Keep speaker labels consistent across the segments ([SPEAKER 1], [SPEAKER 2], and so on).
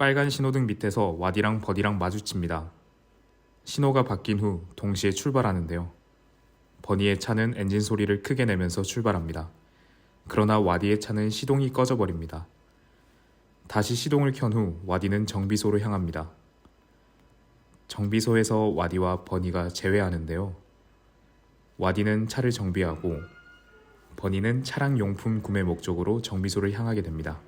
[SPEAKER 1] 빨간 신호등 밑에서 와디랑 버디랑 마주칩니다. 신호가 바뀐 후 동시에 출발하는데요. 버니의 차는 엔진 소리를 크게 내면서 출발합니다. 그러나 와디의 차는 시동이 꺼져버립니다. 다시 시동을 켠 후 와디는 정비소로 향합니다. 정비소에서 와디와 버니가 재회하는데요. 와디는 차를 정비하고 버니는 차량 용품 구매 목적으로 정비소를 향하게 됩니다.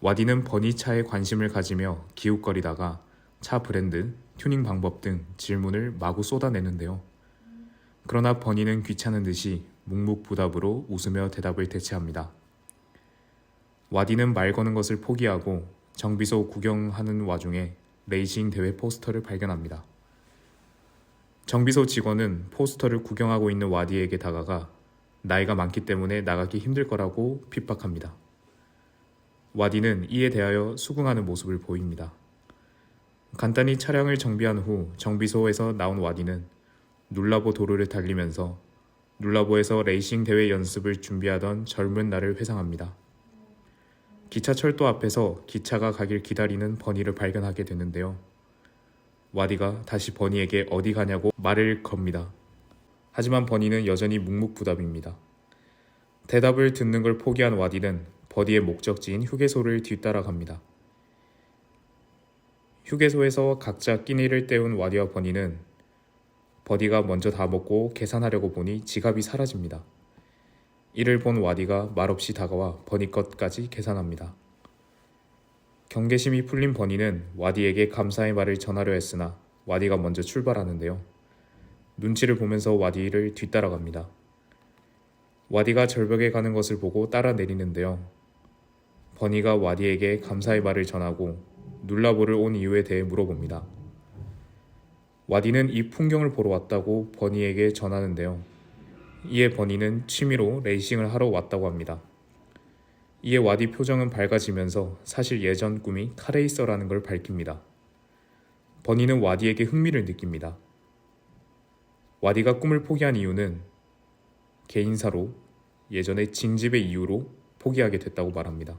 [SPEAKER 1] 와디는 버니 차에 관심을 가지며 기웃거리다가 차 브랜드, 튜닝 방법 등 질문을 마구 쏟아내는데요. 그러나 버니는 귀찮은 듯이 묵묵부답으로 웃으며 대답을 대체합니다. 와디는 말 거는 것을 포기하고 정비소 구경하는 와중에 레이싱 대회 포스터를 발견합니다. 정비소 직원은 포스터를 구경하고 있는 와디에게 다가가 나이가 많기 때문에 나가기 힘들 거라고 핍박합니다. 와디는 이에 대하여 수긍하는 모습을 보입니다. 간단히 차량을 정비한 후 정비소에서 나온 와디는 눌라보 도로를 달리면서 눌라보에서 레이싱 대회 연습을 준비하던 젊은 날을 회상합니다. 기차철도 앞에서 기차가 가길 기다리는 버니를 발견하게 되는데요. 와디가 다시 버니에게 어디 가냐고 말을 겁니다. 하지만 버니는 여전히 묵묵부답입니다. 대답을 듣는 걸 포기한 와디는 버디의 목적지인 휴게소를 뒤따라갑니다. 휴게소에서 각자 끼니를 때운 와디와 버니는 버디가 먼저 다 먹고 계산하려고 보니 지갑이 사라집니다. 이를 본 와디가 말없이 다가와 버니 것까지 계산합니다. 경계심이 풀린 버니는 와디에게 감사의 말을 전하려 했으나 와디가 먼저 출발하는데요. 눈치를 보면서 와디를 뒤따라갑니다. 와디가 절벽에 가는 것을 보고 따라 내리는데요. 버니가 와디에게 감사의 말을 전하고 눌라보를 온 이유에 대해 물어봅니다. 와디는 이 풍경을 보러 왔다고 버니에게 전하는데요. 이에 버니는 취미로 레이싱을 하러 왔다고 합니다. 이에 와디 표정은 밝아지면서 사실 예전 꿈이 카레이서라는 걸 밝힙니다. 버니는 와디에게 흥미를 느낍니다. 와디가 꿈을 포기한 이유는 개인사로 예전에 징집의 이유로 포기하게 됐다고 말합니다.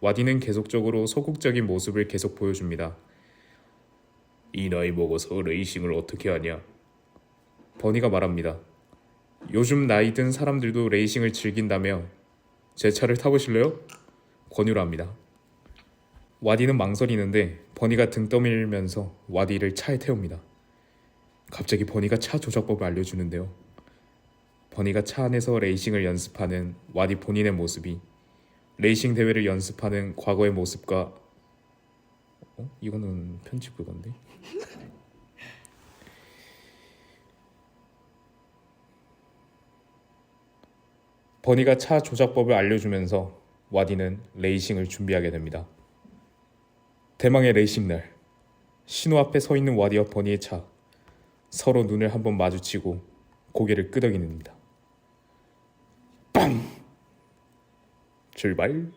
[SPEAKER 1] 와디는 계속적으로 소극적인 모습을 계속 보여줍니다. 이 나이 먹어서 레이싱을 어떻게 하냐? 버니가 말합니다. 요즘 나이 든 사람들도 레이싱을 즐긴다며 제 차를 타보실래요? 권유를 합니다. 와디는 망설이는데 버니가 등 떠밀면서 와디를 차에 태웁니다. 갑자기 버니가 차 조작법을 알려주는데요. 버니가 차 안에서 레이싱을 연습하는 와디 본인의 모습이 레이싱 대회를 연습하는 과거의 모습과 어? 이거는 편집 그건데? 버니가 차 조작법을 알려주면서 와디는 레이싱을 준비하게 됩니다. 대망의 레이싱 날 신호 앞에 서 있는 와디와 버니의 차 서로 눈을 한번 마주치고 고개를 끄덕이는니다. 빵! 출발!